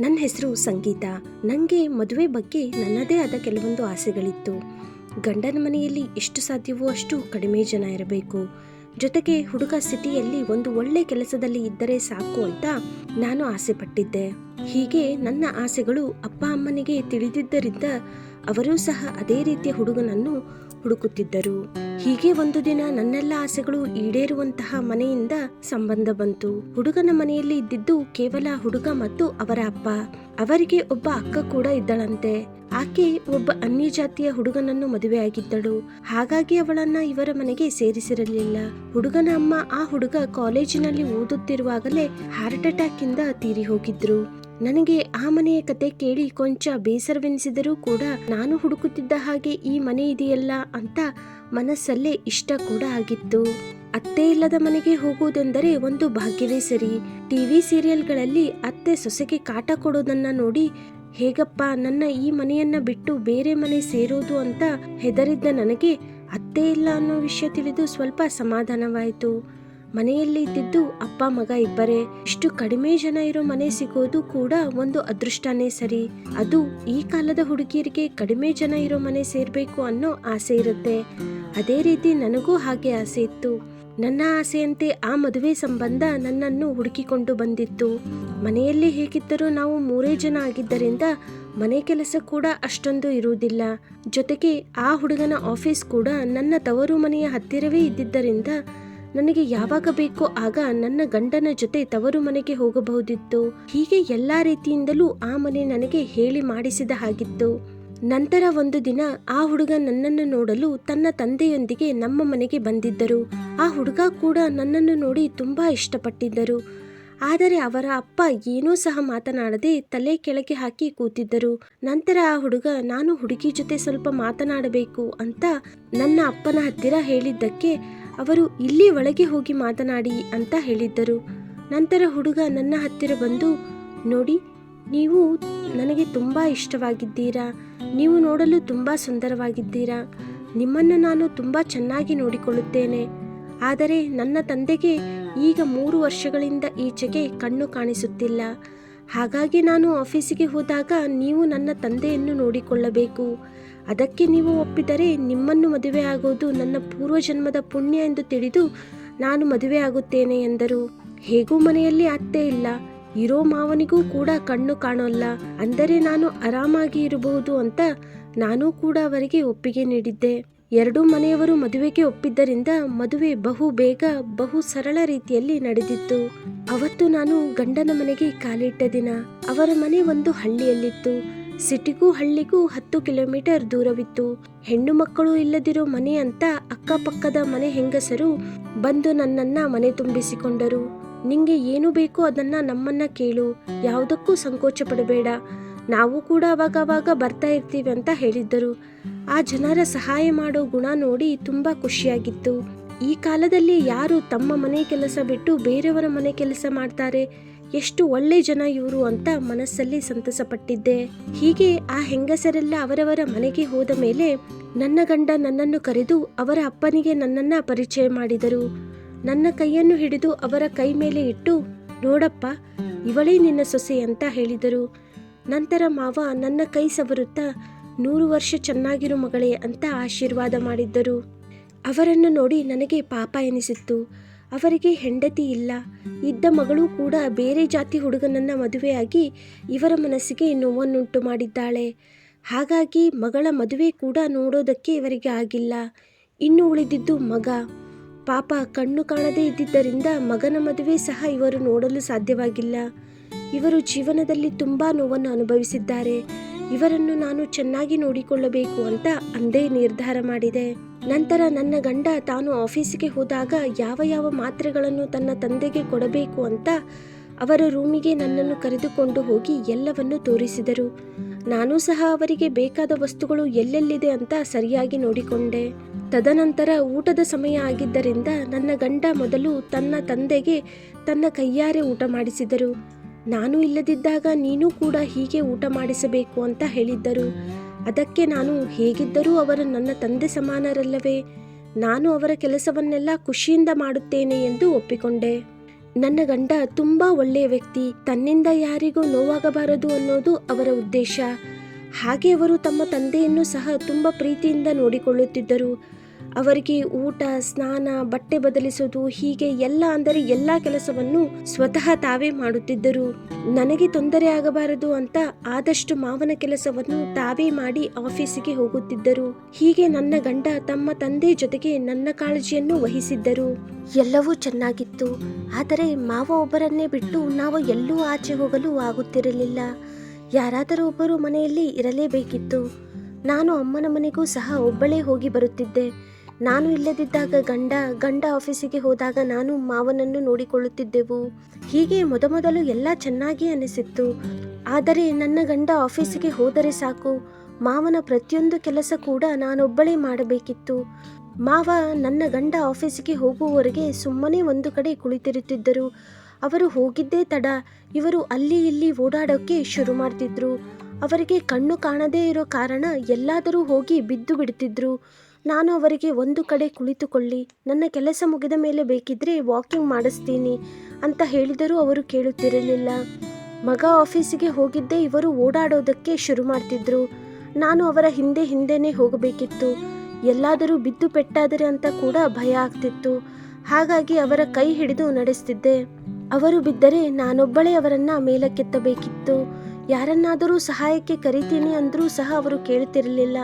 ನನ್ನ ಹೆಸರು ಸಂಗೀತ. ನನಗೆ ಮದುವೆ ಬಗ್ಗೆ ನನ್ನದೇ ಆದ ಕೆಲವೊಂದು ಆಸೆಗಳಿತ್ತು. ಗಂಡನ ಮನೆಯಲ್ಲಿ ಎಷ್ಟು ಸಾಧ್ಯವೋ ಅಷ್ಟು ಕಡಿಮೆ ಜನ ಇರಬೇಕು. ಜೊತೆಗೆ ಹುಡುಗ ಸಿಟಿಯಲ್ಲಿ ಒಂದು ಒಳ್ಳೆ ಕೆಲಸದಲ್ಲಿ ಇದ್ದರೆ ಸಾಕು ಅಂತ ನಾನು ಆಸೆ ಪಟ್ಟಿದ್ದೆ ಹೀಗೆ ನನ್ನ ಆಸೆಗಳು ಅಪ್ಪ ಅಮ್ಮನಿಗೆ ತಿಳಿದಿದ್ದರಿಂದ ಅವರೂ ಸಹ ಅದೇ ರೀತಿಯ ಹುಡುಗನನ್ನು ಹುಡುಕುತ್ತಿದ್ದರು. ಹೀಗೆ ಒಂದು ದಿನ ನನ್ನೆಲ್ಲ ಆಸೆಗಳು ಈಡೇರುವಂತಹ ಮನೆಯಿಂದ ಸಂಬಂಧ ಬಂತು. ಹುಡುಗನ ಮನೆಯಲ್ಲಿ ಇದ್ದಿದ್ದು ಕೇವಲ ಹುಡುಗ ಮತ್ತು ಅವರ ಅಪ್ಪ. ಅವರಿಗೆ ಒಬ್ಬ ಅಕ್ಕ ಕೂಡ ಇದ್ದಳಂತೆ. ಆಕೆ ಒಬ್ಬ ಅನ್ಯ ಜಾತಿಯ ಹುಡುಗನನ್ನು ಮದುವೆಯಾಗಿದ್ದಳು ಹಾಗಾಗಿ ಅವಳನ್ನ ಇವರ ಮನೆಗೆ ಸೇರಿಸಿರಲಿಲ್ಲ. ಹುಡುಗನ ಅಮ್ಮ ಆ ಹುಡುಗ ಕಾಲೇಜಿನಲ್ಲಿ ಓದುತ್ತಿರುವಾಗಲೇ ಹಾರ್ಟ್ ಅಟ್ಯಾಕ್ ಇಂದ ತೀರಿ ಹೋಗಿದ್ರು. ನನಗೆ ಆ ಮನೆಯ ಕತೆ ಕೇಳಿ ಕೊಂಚ ಬೇಸರವೆನಿಸಿದರೂ ಕೂಡ ನಾನು ಹುಡುಕುತ್ತಿದ್ದ ಹಾಗೆ ಈ ಮನೆ ಇದೆಯಲ್ಲ ಅಂತ ಮನಸ್ಸಲ್ಲೇ ಇಷ್ಟ ಕೂಡ ಆಗಿತ್ತು. ಅತ್ತೆ ಇಲ್ಲದ ಮನೆಗೆ ಹೋಗುವುದೆಂದರೆ ಒಂದು ಭಾಗ್ಯವೇ ಸರಿ. ಟಿವಿ ಸೀರಿಯಲ್ಗಳಲ್ಲಿ ಅತ್ತೆ ಸೊಸೆಗೆ ಕಾಟ ಕೊಡೋದನ್ನ ನೋಡಿ, ಹೇಗಪ್ಪ, ನನ್ನ ಈ ಮನೆಯನ್ನ ಬಿಟ್ಟು ಬೇರೆ ಮನೆ ಸೇರೋದು ಅಂತ ಹೆದರಿದ್ದ ನನಗೆ ಅತ್ತೆ ಇಲ್ಲ ಅನ್ನೋ ವಿಷಯ ತಿಳಿದು ಸ್ವಲ್ಪ ಸಮಾಧಾನವಾಯಿತು. ಮನೆಯಲ್ಲಿ ಇದ್ದಿದ್ದು ಅಪ್ಪ, ಮಗ ಇಬ್ಬರೇ. ಇಷ್ಟು ಕಡಿಮೆ ಜನ ಇರೋ ಮನೆ ಸಿಗೋದು ಕೂಡ ಒಂದು ಅದೃಷ್ಟನೇ ಸರಿ. ಅದು ಈ ಕಾಲದ ಹುಡುಗಿಯರಿಗೆ ಕಡಿಮೆ ಜನ ಇರೋ ಮನೆ ಸೇರ್ಬೇಕು ಅನ್ನೋ ಆಸೆ ಇರುತ್ತೆ. ಅದೇ ರೀತಿ ನನಗೂ ಹಾಗೆ ಆಸೆ ಇತ್ತು. ನನ್ನ ಆಸೆಯಂತೆ ಆ ಮದುವೆ ಸಂಬಂಧ ನನ್ನನ್ನು ಹುಡುಕಿಕೊಂಡು ಬಂದಿತ್ತು. ಮನೆಯಲ್ಲಿ ಹೇಗಿದ್ದರೂ ನಾವು ಮೂರೇ ಜನ ಆಗಿದ್ದರಿಂದ ಮನೆ ಕೆಲಸ ಕೂಡ ಅಷ್ಟೊಂದು ಇರುವುದಿಲ್ಲ. ಜೊತೆಗೆ ಆ ಹುಡುಗನ ಆಫೀಸ್ ಕೂಡ ನನ್ನ ತವರು ಮನೆಯ ಹತ್ತಿರವೇ ಇದ್ದಿದ್ದರಿಂದ ನನಗೆ ಯಾವಾಗ ಬೇಕೋ ಆಗ ನನ್ನ ಗಂಡನ ಜೊತೆ ತವರು ಮನೆಗೆ ಹೋಗಬಹುದಿತ್ತು. ಹೀಗೆ ಎಲ್ಲಾ ರೀತಿಯಿಂದಲೂ ಆ ಮನೆ ನನಗೆ ಹೇಳಿ ಮಾಡಿಸಿದ ಹಾಗಿತ್ತು. ನಂತರ ಒಂದು ದಿನ ಆ ಹುಡುಗ ನನ್ನನ್ನು ನೋಡಲು ತನ್ನ ತಂದೆಯೊಂದಿಗೆ ನಮ್ಮ ಮನೆಗೆ ಬಂದಿದ್ದರು. ಆ ಹುಡುಗ ಕೂಡ ನನ್ನನ್ನು ನೋಡಿ ತುಂಬಾ ಇಷ್ಟಪಟ್ಟಿದ್ದರು. ಆದರೆ ಅವರ ಅಪ್ಪ ಏನೂ ಸಹ ಮಾತನಾಡದೆ ತಲೆ ಕೆಳಗೆ ಹಾಕಿ ಕೂತಿದ್ದರು. ನಂತರ ಆ ಹುಡುಗ, ನಾನು ಹುಡುಗಿ ಜೊತೆ ಸ್ವಲ್ಪ ಮಾತನಾಡಬೇಕು ಅಂತ ನನ್ನ ಅಪ್ಪನ ಹತ್ತಿರ ಹೇಳಿದ್ದಕ್ಕೆ ಅವರು, ಇಲ್ಲಿ ಒಳಗೆ ಹೋಗಿ ಮಾತನಾಡಿ ಅಂತ ಹೇಳಿದ್ದರು. ನಂತರ ಹುಡುಗ ನನ್ನ ಹತ್ತಿರ ಬಂದು, ನೋಡಿ, ನೀವು ನನಗೆ ತುಂಬ ಇಷ್ಟವಾಗಿದ್ದೀರಾ. ನೀವು ನೋಡಲು ತುಂಬ ಸುಂದರವಾಗಿದ್ದೀರಾ. ನಿಮ್ಮನ್ನು ನಾನು ತುಂಬ ಚೆನ್ನಾಗಿ ನೋಡಿಕೊಳ್ಳುತ್ತೇನೆ. ಆದರೆ ನನ್ನ ತಂದೆಗೆ ಈಗ ಮೂರು ವರ್ಷಗಳಿಂದ ಈಚೆಗೆ ಕಣ್ಣು ಕಾಣಿಸುತ್ತಿಲ್ಲ. ಹಾಗಾಗಿ ನಾನು ಆಫೀಸಿಗೆ ಹೋದಾಗ ನೀವು ನನ್ನ ತಂದೆಯನ್ನು ನೋಡಿಕೊಳ್ಳಬೇಕು. ಅದಕ್ಕೆ ನೀವು ಒಪ್ಪಿದರೆ ನಿಮ್ಮನ್ನು ಮದುವೆ ಆಗೋದು ನನ್ನ ಪೂರ್ವಜನ್ಮದ ಪುಣ್ಯ ಎಂದು ತಿಳಿದು ನಾನು ಮದುವೆ ಆಗುತ್ತೇನೆ ಎಂದರು. ಹೇಗೂ ಮನೆಯಲ್ಲಿ ಅತ್ತೆ ಇಲ್ಲ. ಇರೋ ಮಾವನಿಗೂ ಕೂಡ ಕಣ್ಣು ಕಾಣೋಲ್ಲ. ಅಂದರೆ ನಾನು ಆರಾಮಾಗಿ ಇರಬಹುದು ಅಂತ ನಾನು ಕೂಡ ಅವರಿಗೆ ಒಪ್ಪಿಗೆ ನೀಡಿದ್ದೆ. ಎರಡೂ ಮನೆಯವರು ಮದುವೆಗೆ ಒಪ್ಪಿದ್ದರಿಂದ ಮದುವೆ ಬಹು ಬೇಗ, ಬಹು ಸರಳ ರೀತಿಯಲ್ಲಿ ನಡೆದಿತ್ತು. ಅವತ್ತು ನಾನು ಗಂಡನ ಮನೆಗೆ ಕಾಲಿಟ್ಟ ದಿನ. ಅವರ ಮನೆ ಒಂದು ಹಳ್ಳಿಯಲ್ಲಿತ್ತು. ಸಿಟಿಗೂ ಹಳ್ಳಿಗೂ ಹತ್ತು ಕಿಲೋಮೀಟರ್ ದೂರವಿತ್ತು. ಹೆಣ್ಣು ಮಕ್ಕಳು ಇಲ್ಲದಿರೋ ಮನೆ ಅಂತ ಅಕ್ಕಪಕ್ಕದ ಮನೆ ಹೆಂಗಸರು ಬಂದು ನನ್ನನ್ನ ಮನೆ ತುಂಬಿಸಿಕೊಂಡರು. ನಿಂಗೆ ಏನು ಬೇಕೋ ಅದನ್ನ ನಮ್ಮನ್ನ ಕೇಳು, ಯಾವುದಕ್ಕೂ ಸಂಕೋಚ ಪಡಬೇಡ ನಾವು ಕೂಡ ಅವಾಗವಾಗ ಬರ್ತಾ ಇರ್ತೀವಿ ಅಂತ ಹೇಳಿದ್ದರು. ಆ ಜನರ ಸಹಾಯ ಮಾಡೋ ಗುಣ ನೋಡಿ ತುಂಬಾ ಖುಷಿಯಾಗಿತ್ತು. ಈ ಕಾಲದಲ್ಲಿ ಯಾರು ತಮ್ಮ ಮನೆ ಕೆಲಸ ಬಿಟ್ಟು ಬೇರೆಯವರ ಮನೆ ಕೆಲಸ ಮಾಡ್ತಾರೆ? ಎಷ್ಟು ಒಳ್ಳೆ ಜನ ಇವರು ಅಂತ ಮನಸ್ಸಲ್ಲಿ ಸಂತಸಪಟ್ಟಿದ್ದೆ. ಹೀಗೆ ಆ ಹೆಂಗಸರೆಲ್ಲ ಅವರವರ ಮನೆಗೆ ಹೋದ ಮೇಲೆ ನನ್ನ ಗಂಡ ನನ್ನನ್ನು ಕರೆದು ಅವರ ಅಪ್ಪನಿಗೆ ನನ್ನನ್ನ ಪರಿಚಯ ಮಾಡಿದರು. ನನ್ನ ಕೈಯನ್ನು ಹಿಡಿದು ಅವರ ಕೈ ಮೇಲೆ ಇಟ್ಟು, ನೋಡಪ್ಪ, ಇವಳೇ ನಿನ್ನ ಸೊಸೆ ಅಂತ ಹೇಳಿದರು. ನಂತರ ಮಾವ, ನನ್ನ ಕೈ ಸವರುತ್ತಾ ನೂರು ವರ್ಷ ಚೆನ್ನಾಗಿರು ಮಗಳೇ ಅಂತ ಆಶೀರ್ವಾದ ಮಾಡಿದ್ದರು. ಅವರನ್ನು ನೋಡಿ ನನಗೆ ಪಾಪ ಎನಿಸಿತ್ತು. ಅವರಿಗೆ ಹೆಂಡತಿ ಇಲ್ಲ. ಇದ್ದ ಮಗಳು ಕೂಡ ಬೇರೆ ಜಾತಿ ಹುಡುಗನನ್ನು ಮದುವೆಯಾಗಿ ಇವರ ಮನಸ್ಸಿಗೆ ನೋವನ್ನುಂಟು ಮಾಡಿದ್ದಾಳೆ. ಹಾಗಾಗಿ ಮಗಳ ಮದುವೆ ಕೂಡ ನೋಡೋದಕ್ಕೆ ಇವರಿಗೆ ಆಗಿಲ್ಲ. ಇನ್ನು ಉಳಿದಿದ್ದು ಮಗ. ಪಾಪ ಕಣ್ಣು ಕಾಣದೇ ಇದ್ದಿದ್ದರಿಂದ ಮಗನ ಮದುವೆ ಸಹ ಇವರು ನೋಡಲು ಸಾಧ್ಯವಾಗಿಲ್ಲ. ಇವರು ಜೀವನದಲ್ಲಿ ತುಂಬಾ ನೋವನ್ನು ಅನುಭವಿಸಿದ್ದಾರೆ. ಇವರನ್ನು ನಾನು ಚೆನ್ನಾಗಿ ನೋಡಿಕೊಳ್ಳಬೇಕು ಅಂತ ಅಂದೇ ನಿರ್ಧಾರ ಮಾಡಿದೆ. ನಂತರ ನನ್ನ ಗಂಡ ತಾನು ಆಫೀಸಿಗೆ ಹೋದಾಗ ಯಾವ ಯಾವ ಮಾತ್ರೆಗಳನ್ನು ತನ್ನ ತಂದೆಗೆ ಕೊಡಬೇಕು ಅಂತ ಅವರ ರೂಮಿಗೆ ನನ್ನನ್ನು ಕರೆದುಕೊಂಡು ಹೋಗಿ ಎಲ್ಲವನ್ನು ತೋರಿಸಿದರು. ನಾನು ಸಹ ಅವರಿಗೆ ಬೇಕಾದ ವಸ್ತುಗಳು ಎಲ್ಲೆಲ್ಲಿದೆ ಅಂತ ಸರಿಯಾಗಿ ನೋಡಿಕೊಂಡೆ. ತದನಂತರ ಊಟದ ಸಮಯ ಆಗಿದ್ದರಿಂದ ನನ್ನ ಗಂಡ ಮೊದಲು ತನ್ನ ತಂದೆಗೆ ತನ್ನ ಕೈಯಾರೆ ಊಟ ಮಾಡಿಸಿದರು. ನಾನು ಇಲ್ಲದಿದ್ದಾಗ ನೀನು ಕೂಡ ಹೀಗೆ ಊಟ ಮಾಡಿಸಬೇಕು ಅಂತ ಹೇಳಿದ್ದರು. ಅದಕ್ಕೆ ನಾನು ಹೇಗಿದ್ದರೂ ಅವರು ನನ್ನ ತಂದೆ ಸಮಾನರಲ್ಲವೇ? ನಾನು ಅವರ ಕೆಲಸವನ್ನೆಲ್ಲ ಖುಷಿಯಿಂದ ಮಾಡುತ್ತೇನೆ ಎಂದು ಒಪ್ಪಿಕೊಂಡೆ. ನನ್ನ ಗಂಡ ತುಂಬಾ ಒಳ್ಳೆಯ ವ್ಯಕ್ತಿ, ತನ್ನಿಂದ ಯಾರಿಗೂ ನೋವಾಗಬಾರದು ಅನ್ನೋದು ಅವರ ಉದ್ದೇಶ. ಹಾಗೆ ಅವರು ತಮ್ಮ ತಂದೆಯನ್ನು ಸಹ ತುಂಬ ಪ್ರೀತಿಯಿಂದ ನೋಡಿಕೊಳ್ಳುತ್ತಿದ್ದರು. ಅವರಿಗೆ ಊಟ, ಸ್ನಾನ, ಬಟ್ಟೆ ಬದಲಿಸೋದು ಹೀಗೆ ಎಲ್ಲ ಅಂದರೆ ಎಲ್ಲ ಕೆಲಸವನ್ನು ಸ್ವತಃ ತಾವೇ ಮಾಡುತ್ತಿದ್ದರು. ನನಗೆ ತೊಂದರೆ ಆಗಬಾರದು ಅಂತ ಆದಷ್ಟು ಮಾವನ ಕೆಲಸವನ್ನು ತಾವೇ ಮಾಡಿ ಆಫೀಸಿಗೆ ಹೋಗುತ್ತಿದ್ದರು. ಹೀಗೆ ನನ್ನ ಗಂಡ ತಮ್ಮ ತಂದೆ ಜೊತೆಗೆ ನನ್ನ ಕಾಳಜಿಯನ್ನು ವಹಿಸಿದ್ದರು. ಎಲ್ಲವೂ ಚೆನ್ನಾಗಿತ್ತು. ಆದರೆ ಮಾವ ಒಬ್ಬರನ್ನೇ ಬಿಟ್ಟು ನಾವು ಎಲ್ಲೂ ಆಚೆ ಹೋಗಲು ಆಗುತ್ತಿರಲಿಲ್ಲ. ಯಾರಾದರೂ ಒಬ್ಬರು ಮನೆಯಲ್ಲಿ ಇರಲೇಬೇಕಿತ್ತು. ನಾನು ಅಮ್ಮನ ಮನೆಗೂ ಸಹ ಒಬ್ಬಳೇ ಹೋಗಿ ಬರುತ್ತಿದ್ದೆ. ನಾನು ಇಲ್ಲದಿದ್ದಾಗ ಗಂಡ ಗಂಡ ಆಫೀಸಿಗೆ ಹೋದಾಗ ನಾನು ಮಾವನನ್ನು ನೋಡಿಕೊಳ್ಳುತ್ತಿದ್ದೆವು. ಹೀಗೆ ಮೊದಮೊದಲು ಎಲ್ಲ ಚೆನ್ನಾಗಿ ಅನಿಸಿತ್ತು. ಆದರೆ ನನ್ನ ಗಂಡ ಆಫೀಸಿಗೆ ಹೋದರೆ ಸಾಕು. ಮಾವನ ಪ್ರತಿಯೊಂದು ಕೆಲಸ ಕೂಡ ನಾನೊಬ್ಬಳೇ ಮಾಡಬೇಕಿತ್ತು. ಮಾವ ನನ್ನ ಗಂಡ ಆಫೀಸಿಗೆ ಹೋಗುವವರೆಗೆ ಸುಮ್ಮನೆ ಒಂದು ಕಡೆ ಕುಳಿತಿರುತ್ತಿದ್ದರು. ಅವರು ಹೋಗಿದ್ದೇ ತಡ. ಇವರು ಅಲ್ಲಿ ಇಲ್ಲಿ ಓಡಾಡೋಕ್ಕೆ ಶುರು ಮಾಡ್ತಿದ್ರು. ಅವರಿಗೆ ಕಣ್ಣು ಕಾಣದೇ ಇರೋ ಕಾರಣ ಎಲ್ಲಾದರೂ ಹೋಗಿ ಬಿದ್ದು ಬಿಡ್ತಿದ್ರು. ನಾನು ಅವರಿಗೆ ಒಂದು ಕಡೆ ಕುಳಿತುಕೊಳ್ಳಿ, ನನ್ನ ಕೆಲಸ ಮುಗಿದ ಮೇಲೆ ಬೇಕಿದ್ರೆ ವಾಕಿಂಗ್ ಮಾಡಿಸ್ತೀನಿ ಅಂತ ಹೇಳಿದರೂ ಅವರು ಕೇಳುತ್ತಿರಲಿಲ್ಲ. ಮಗ ಆಫೀಸಿಗೆ ಹೋಗಿದ್ದೇ ಇವರು ಓಡಾಡೋದಕ್ಕೆ ಶುರು ಮಾಡ್ತಿದ್ರು. ನಾನು ಅವರ ಹಿಂದೆ ಹಿಂದೆನೇ ಹೋಗಬೇಕಿತ್ತು. ಎಲ್ಲಾದರೂ ಬಿದ್ದು ಪೆಟ್ಟಾದರೆ ಅಂತ ಕೂಡ ಭಯ ಆಗ್ತಿತ್ತು. ಹಾಗಾಗಿ ಅವರ ಕೈ ಹಿಡಿದು ನಡೆಸ್ತಿದ್ದೆ. ಅವರು ಬಿದ್ದರೆ ನಾನೊಬ್ಬಳೇ ಅವರನ್ನ ಮೇಲಕ್ಕೆತ್ತಬೇಕಿತ್ತು. ಯಾರನ್ನಾದರೂ ಸಹಾಯಕ್ಕೆ ಕರಿತೀನಿ ಅಂದ್ರೂ ಸಹ ಅವರು ಕೇಳುತ್ತಿರಲಿಲ್ಲ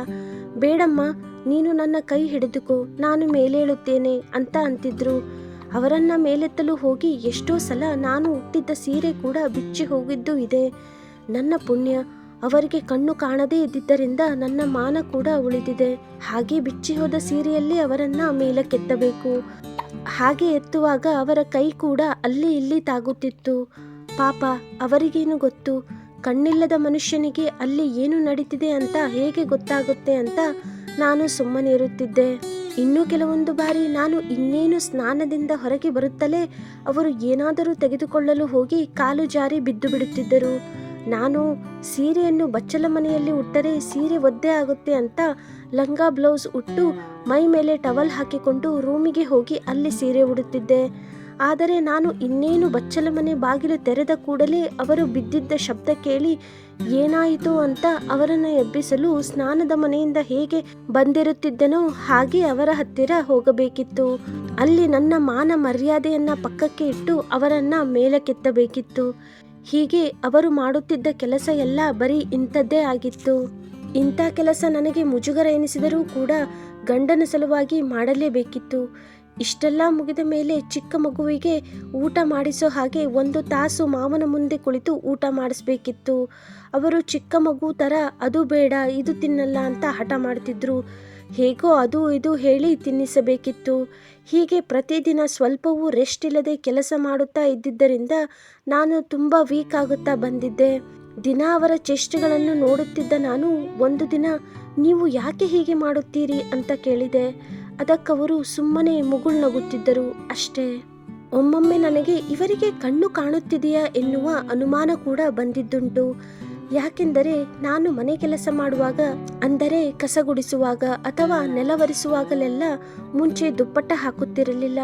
ಬೇಡಮ್ಮ ನೀನು ನನ್ನ ಕೈ ಹಿಡಿದುಕೋ, ನಾನು ಮೇಲೇಳುತ್ತೇನೆ ಅಂತ ಅಂತಿದ್ರು. ಅವರನ್ನ ಮೇಲೆತ್ತಲು ಹೋಗಿ ಎಷ್ಟೋ ಸಲ ನಾನು ಹುಟ್ಟಿದ್ದ ಸೀರೆ ಕೂಡ ಬಿಚ್ಚಿ ಹೋಗಿದ್ದು ಇದೆ. ನನ್ನ ಪುಣ್ಯ, ಅವರಿಗೆ ಕಣ್ಣು ಕಾಣದೇ ಇದ್ದಿದ್ದರಿಂದ ನನ್ನ ಮಾನ ಕೂಡ ಉಳಿದಿದೆ. ಹಾಗೆ ಬಿಚ್ಚಿ ಹೋದ ಸೀರೆಯಲ್ಲಿ ಅವರನ್ನ ಮೇಲಕ್ಕೆತ್ತಬೇಕು. ಹಾಗೆ ಎತ್ತುವಾಗ ಅವರ ಕೈ ಕೂಡ ಅಲ್ಲಿ ಇಲ್ಲಿ ತಾಗುತ್ತಿತ್ತು. ಪಾಪ, ಅವರಿಗೇನು ಗೊತ್ತು? ಕಣ್ಣಿಲ್ಲದ ಮನುಷ್ಯನಿಗೆ ಅಲ್ಲಿ ಏನು ನಡೀತಿದೆ ಅಂತ ಹೇಗೆ ಗೊತ್ತಾಗುತ್ತೆ ಅಂತ ನಾನು ಸುಮ್ಮನೆ ಇರುತ್ತಿದ್ದೆ. ಇನ್ನೂ ಕೆಲವೊಂದು ಬಾರಿ ನಾನು ಇನ್ನೇನು ಸ್ನಾನದಿಂದ ಹೊರಗೆ ಬರುತ್ತಲೇ ಅವರು ಏನಾದರೂ ತೆಗೆದುಕೊಳ್ಳಲು ಹೋಗಿ ಕಾಲು ಜಾರಿ ಬಿದ್ದು ಬಿಡುತ್ತಿದ್ದರು. ನಾನು ಸೀರೆಯನ್ನು ಬಚ್ಚಲ ಮನೆಯಲ್ಲಿ ಉಟ್ಟರೆ ಸೀರೆ ಒದ್ದೆ ಆಗುತ್ತೆ ಅಂತ ಲಂಗ ಬ್ಲೌಸ್ ಉಟ್ಟು ಮೈ ಮೇಲೆ ಟವಲ್ ಹಾಕಿಕೊಂಡು ರೂಮಿಗೆ ಹೋಗಿ ಅಲ್ಲಿ ಸೀರೆ ಉಡುತ್ತಿದ್ದೆ. ಆದರೆ ನಾನು ಇನ್ನೇನು ಬಚ್ಚಲ ಮನೆ ಬಾಗಿಲು ತೆರೆದ ಕೂಡಲೇ ಅವರು ಬಿದ್ದಿದ್ದ ಶಬ್ದ ಕೇಳಿ ಏನಾಯಿತು ಅಂತ ಅವರನ್ನು ಎಬ್ಬಿಸಲು ಸ್ನಾನದ ಮನೆಯಿಂದ ಹೇಗೆ ಬಂದಿರುತ್ತಿದ್ದನೋ ಹಾಗೆ ಅವರ ಹತ್ತಿರ ಹೋಗಬೇಕಿತ್ತು. ಅಲ್ಲಿ ನನ್ನ ಮಾನ ಮರ್ಯಾದೆಯನ್ನ ಪಕ್ಕಕ್ಕೆ ಇಟ್ಟು ಅವರನ್ನ ಮೇಲಕ್ಕೆತ್ತಬೇಕಿತ್ತು. ಹೀಗೆ ಅವರು ಮಾಡುತ್ತಿದ್ದ ಕೆಲಸ ಎಲ್ಲ ಬರೀ ಇಂಥದ್ದೇ ಆಗಿತ್ತು. ಇಂಥ ಕೆಲಸ ನನಗೆ ಮುಜುಗರ ಎನಿಸಿದರೂ ಕೂಡ ಗಂಡನ ಸಲುವಾಗಿ ಮಾಡಲೇಬೇಕಿತ್ತು. ಇಷ್ಟೆಲ್ಲ ಮುಗಿದ ಮೇಲೆ ಚಿಕ್ಕ ಮಗುವಿಗೆ ಊಟ ಮಾಡಿಸೋ ಹಾಗೆ ಒಂದು ತಾಸು ಮಾವನ ಮುಂದೆ ಕುಳಿತು ಊಟ ಮಾಡಿಸ್ಬೇಕಿತ್ತು. ಅವರು ಚಿಕ್ಕ ಮಗು ಥರ ಅದು ಬೇಡ, ಇದು ತಿನ್ನಲ್ಲ ಅಂತ ಹಠ ಮಾಡ್ತಿದ್ರು. ಹೇಗೋ ಅದು ಇದು ಹೇಳಿ ತಿನ್ನಿಸಬೇಕಿತ್ತು. ಹೀಗೆ ಪ್ರತಿದಿನ ಸ್ವಲ್ಪವೂ ರೆಸ್ಟ್ ಇಲ್ಲದೆ ಕೆಲಸ ಮಾಡುತ್ತಾ ಇದ್ದಿದ್ದರಿಂದ ನಾನು ತುಂಬ ವೀಕ್ ಆಗುತ್ತಾ ಬಂದಿದ್ದೆ. ದಿನ ಅವರ ಚೇಷ್ಟೆಗಳನ್ನು ನೋಡುತ್ತಿದ್ದ ನಾನು, ಒಂದು ದಿನ ನೀವು ಯಾಕೆ ಹೀಗೆ ಮಾಡುತ್ತೀರಿ? ಅಂತ ಕೇಳಿದೆ. ಅದಕ್ಕವರು ಸುಮ್ಮನೆ ಮುಗುಳ್ನಗುತ್ತಿದ್ದರು ಅಷ್ಟೇ. ಒಮ್ಮೊಮ್ಮೆ ನನಗೆ ಇವರಿಗೆ ಕಣ್ಣು ಕಾಣುತ್ತಿದೆಯಾ ಎನ್ನುವ ಅನುಮಾನ ಕೂಡ ಬಂದಿದ್ದುಂಟು. ಯಾಕೆಂದರೆ ನಾನು ಮನೆ ಕೆಲಸ ಮಾಡುವಾಗ, ಅಂದರೆ ಕಸ ಗುಡಿಸುವಾಗ ಅಥವಾ ನೆಲವರಿಸುವಾಗಲೆಲ್ಲ ಮುಂಚೆ ದುಪ್ಪಟ್ಟ ಹಾಕುತ್ತಿರಲಿಲ್ಲ.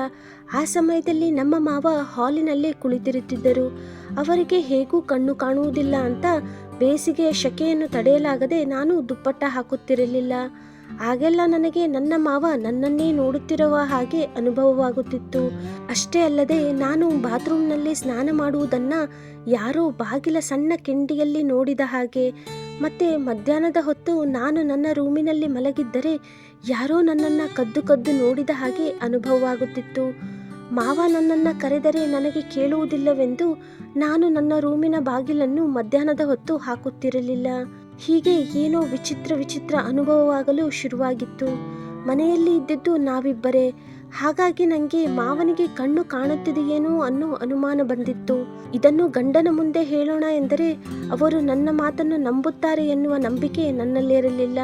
ಆ ಸಮಯದಲ್ಲಿ ನಮ್ಮ ಮಾವ ಹಾಲಿನಲ್ಲೇ ಕುಳಿತಿರುತ್ತಿದ್ದರು. ಅವರಿಗೆ ಹೇಗೂ ಕಣ್ಣು ಕಾಣುವುದಿಲ್ಲ ಅಂತ ಬೇಸಿಗೆಯ ಶಕೆಯನ್ನು ತಡೆಯಲಾಗದೆ ನಾನು ದುಪ್ಪಟ್ಟ ಹಾಕುತ್ತಿರಲಿಲ್ಲ. ಆಗೆಲ್ಲ ನನಗೆ ನನ್ನ ಮಾವ ನನ್ನನ್ನೇ ನೋಡುತ್ತಿರುವ ಹಾಗೆ ಅನುಭವವಾಗುತ್ತಿತ್ತು. ಅಷ್ಟೇ ಅಲ್ಲದೆ ನಾನು ಬಾತ್ರೂಮ್ನಲ್ಲಿ ಸ್ನಾನ ಮಾಡುವುದನ್ನು ಯಾರೋ ಬಾಗಿಲ ಸಣ್ಣ ಕಿಂಡಿಯಲ್ಲಿ ನೋಡಿದ ಹಾಗೆ, ಮತ್ತೆ ಮಧ್ಯಾಹ್ನದ ಹೊತ್ತು ನಾನು ನನ್ನ ರೂಮಿನಲ್ಲಿ ಮಲಗಿದ್ದರೆ ಯಾರೋ ನನ್ನನ್ನು ಕದ್ದು ಕದ್ದು ನೋಡಿದ ಹಾಗೆ ಅನುಭವವಾಗುತ್ತಿತ್ತು. ಮಾವ ನನ್ನನ್ನು ಕರೆದರೆ ನನಗೆ ಕೇಳುವುದಿಲ್ಲವೆಂದು ನಾನು ನನ್ನ ರೂಮಿನ ಬಾಗಿಲನ್ನು ಮಧ್ಯಾಹ್ನದ ಹೊತ್ತು ಹಾಕುತ್ತಿರಲಿಲ್ಲ. ಹೀಗೆ ಏನೋ ವಿಚಿತ್ರ ವಿಚಿತ್ರ ಅನುಭವವಾಗಲು ಶುರುವಾಗಿತ್ತು. ಮನೆಯಲ್ಲಿ ಇದ್ದದ್ದು ನಾವಿಬ್ಬರೇ. ಹಾಗಾಗಿ ನನಗೆ ಮಾವನಿಗೆ ಕಣ್ಣು ಕಾಣುತ್ತಿದೆಯೇನೋ ಅನ್ನೋ ಅನುಮಾನ ಬಂದಿತ್ತು. ಇದನ್ನು ಗಂಡನ ಮುಂದೆ ಹೇಳೋಣ ಎಂದರೆ ಅವರು ನನ್ನ ಮಾತನ್ನು ನಂಬುತ್ತಾರೆ ಎನ್ನುವ ನಂಬಿಕೆ ನನ್ನಲ್ಲಿರಲಿಲ್ಲ.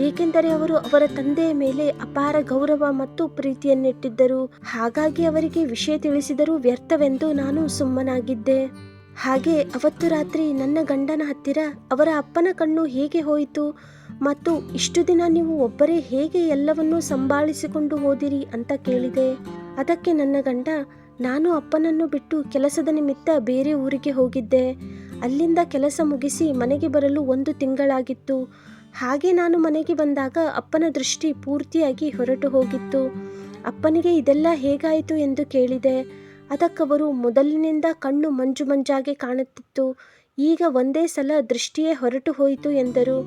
ಏಕೆಂದರೆ ಅವರು ಅವರ ತಂದೆಯ ಮೇಲೆ ಅಪಾರ ಗೌರವ ಮತ್ತು ಪ್ರೀತಿಯನ್ನಿಟ್ಟಿದ್ದರು. ಹಾಗಾಗಿ ಅವರಿಗೆ ವಿಷಯ ತಿಳಿಸಿದರೂ ವ್ಯರ್ಥವೆಂದು ನಾನು ಸುಮ್ಮನಾಗಿದ್ದೆ. ಹಾಗೆ ಅವತ್ತು ರಾತ್ರಿ ನನ್ನ ಗಂಡನ ಹತ್ತಿರ ಅವರ ಅಪ್ಪನ ಕಣ್ಣು ಹೇಗೆ ಹೋಯಿತು. ಮತ್ತು ಇಷ್ಟು ದಿನ ನೀವು ಒಬ್ಬರೇ ಹೇಗೆ ಎಲ್ಲವನ್ನೂ ಸಂಭಾಳಿಸಿಕೊಂಡು ಹೋದಿರಿ ಅಂತ ಕೇಳಿದೆ. ಅದಕ್ಕೆ ನನ್ನ ಗಂಡ, ನಾನು ಅಪ್ಪನನ್ನು ಬಿಟ್ಟು ಕೆಲಸದ ನಿಮಿತ್ತ ಬೇರೆ ಊರಿಗೆ ಹೋಗಿದ್ದೆ. ಅಲ್ಲಿಂದ ಕೆಲಸ ಮುಗಿಸಿ ಮನೆಗೆ ಬರಲು ಒಂದು ತಿಂಗಳಾಗಿತ್ತು. ಹಾಗೆ ನಾನು ಮನೆಗೆ ಬಂದಾಗ ಅಪ್ಪನ ದೃಷ್ಟಿ ಪೂರ್ತಿಯಾಗಿ ಹೊರಟು ಹೋಗಿತ್ತು. ಅಪ್ಪನಿಗೆ ಇದೆಲ್ಲ ಹೇಗಾಯಿತು ಎಂದು ಕೇಳಿದೆ. ಅದಕ್ಕವರು ಮೊದಲಿನಿಂದ ಕಣ್ಣು ಮಂಜು ಮಂಜಾಗಿ ಕಾಣುತ್ತಿತ್ತು. ಈಗ ಒಂದೇ ಸಲ ದೃಷ್ಟಿಯೇ ಹೊರಟು ಹೋಯಿತು ಎಂದರು.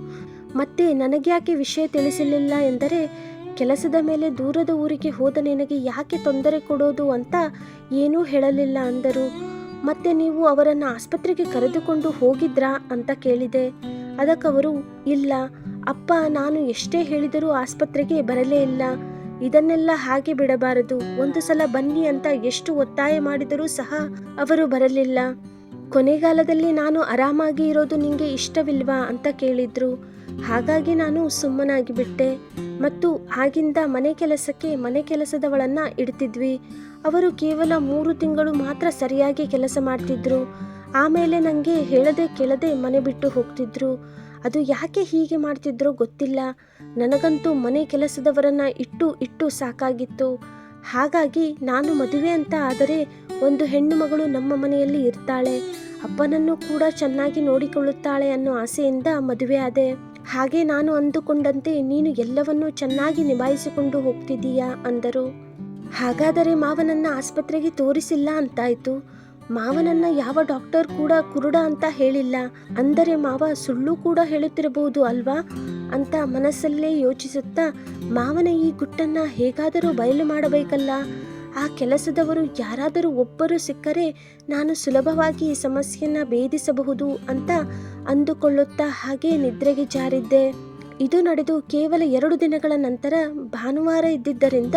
ಮತ್ತೆ ನನಗ್ಯಾಕೆ ವಿಷಯ ತಿಳಿಸಲಿಲ್ಲ ಎಂದರೆ, ಕೆಲಸದ ಮೇಲೆ ದೂರದ ಊರಿಗೆ ಹೋದ ನಿನಗೆ ಯಾಕೆ ತೊಂದರೆ ಕೊಡೋದು ಅಂತ ಏನೂ ಹೇಳಲಿಲ್ಲ ಅಂದರು. ಮತ್ತೆ ನೀವು ಅವರನ್ನು ಆಸ್ಪತ್ರೆಗೆ ಕರೆದುಕೊಂಡು ಹೋಗಿದ್ರಾ ಅಂತ ಕೇಳಿದೆ. ಅದಕ್ಕವರು, ಇಲ್ಲ, ಅಪ್ಪ ನಾನು ಎಷ್ಟೇ ಹೇಳಿದರೂ ಆಸ್ಪತ್ರೆಗೆ ಬರಲೇ ಇಲ್ಲ. ಇದನ್ನೆಲ್ಲ ಹಾಗೆ ಬಿಡಬಾರದು. ಒಂದು ಸಲ ಬನ್ನಿ ಅಂತ ಎಷ್ಟು ಒತ್ತಾಯ ಮಾಡಿದರೂ ಸಹ ಅವರು ಬರಲಿಲ್ಲ. ಕೊನೆಗಾಲದಲ್ಲಿ ನಾನು ಆರಾಮಾಗಿ ಇರೋದು ನಿಮಗೆ ಇಷ್ಟವಿಲ್ವಾ ಅಂತ ಕೇಳಿದ್ರು. ಹಾಗಾಗಿ ನಾನು ಸುಮ್ಮನಾಗಿ ಬಿಟ್ಟೆ. ಮತ್ತು ಆಗಿಂದ ಮನೆ ಕೆಲಸಕ್ಕೆ ಮನೆ ಕೆಲಸದವಳನ್ನ ಇಡ್ತಿದ್ವಿ. ಅವರು ಕೇವಲ ಮೂರು ತಿಂಗಳು ಮಾತ್ರ ಸರಿಯಾಗಿ ಕೆಲಸ ಮಾಡ್ತಿದ್ರು. ಆಮೇಲೆ ನನಗೆ ಹೇಳದೆ ಕೇಳದೆ ಮನೆ ಬಿಟ್ಟು ಹೋಗ್ತಿದ್ರು. ಅದು ಯಾಕೆ ಹೀಗೆ ಮಾಡ್ತಿದ್ರೋ ಗೊತ್ತಿಲ್ಲ. ನನಗಂತೂ ಮನೆ ಕೆಲಸದವರನ್ನ ಇಟ್ಟು ಇಟ್ಟು ಸಾಕಾಗಿತ್ತು. ಹಾಗಾಗಿ ನಾನು ಮದುವೆ ಅಂತ ಆದರೆ ಒಂದು ಹೆಣ್ಣು ಮಗಳು ನಮ್ಮ ಮನೆಯಲ್ಲಿ ಇರ್ತಾಳೆ. ಅಪ್ಪನನ್ನು ಕೂಡ ಚೆನ್ನಾಗಿ ನೋಡಿಕೊಳ್ಳುತ್ತಾಳೆ ಅನ್ನೋ ಆಸೆಯಿಂದ ಮದುವೆ ಆದೆ. ಹಾಗೆ ನಾನು ಅಂದುಕೊಂಡಂತೆ ನೀನು ಎಲ್ಲವನ್ನೂ ಚೆನ್ನಾಗಿ ನಿಭಾಯಿಸಿಕೊಂಡು ಹೋಗ್ತಿದ್ದೀಯಾ ಅಂದರು. ಹಾಗಾದರೆ ಮಾವನನ್ನ ಆಸ್ಪತ್ರೆಗೆ ತೋರಿಸಿಲ್ಲ ಅಂತಾಯ್ತು. ಮಾವನನ್ನ ಯಾವ ಡಾಕ್ಟರ್ ಕೂಡ ಕುರುಡ ಅಂತ ಹೇಳಿಲ್ಲ. ಅಂದರೆ ಮಾವ ಸುಳ್ಳು ಕೂಡ ಹೇಳುತ್ತಿರಬಹುದು ಅಲ್ವಾ? ಅಂತ ಮನಸ್ಸಲ್ಲೇ ಯೋಚಿಸುತ್ತಾ ಮಾವನ ಈ ಗುಟ್ಟನ್ನ ಹೇಗಾದರೂ ಬಯಲು ಮಾಡಬೇಕಲ್ಲ? ಆ ಕೆಲಸದವರು ಯಾರಾದರೂ ಒಬ್ಬರು ಸಿಕ್ಕರೆ ನಾನು ಸುಲಭವಾಗಿ ಈ ಸಮಸ್ಯೆಯನ್ನ ಭೇದಿಸಬಹುದು ಅಂತ ಅಂದುಕೊಳ್ಳುತ್ತಾ ಹಾಗೆ ನಿದ್ರೆಗೆ ಜಾರಿದ್ದೆ. ಇದು ನಡೆದು ಕೇವಲ ಎರಡು ದಿನಗಳ ನಂತರ ಭಾನುವಾರ ಇದ್ದಿದ್ದರಿಂದ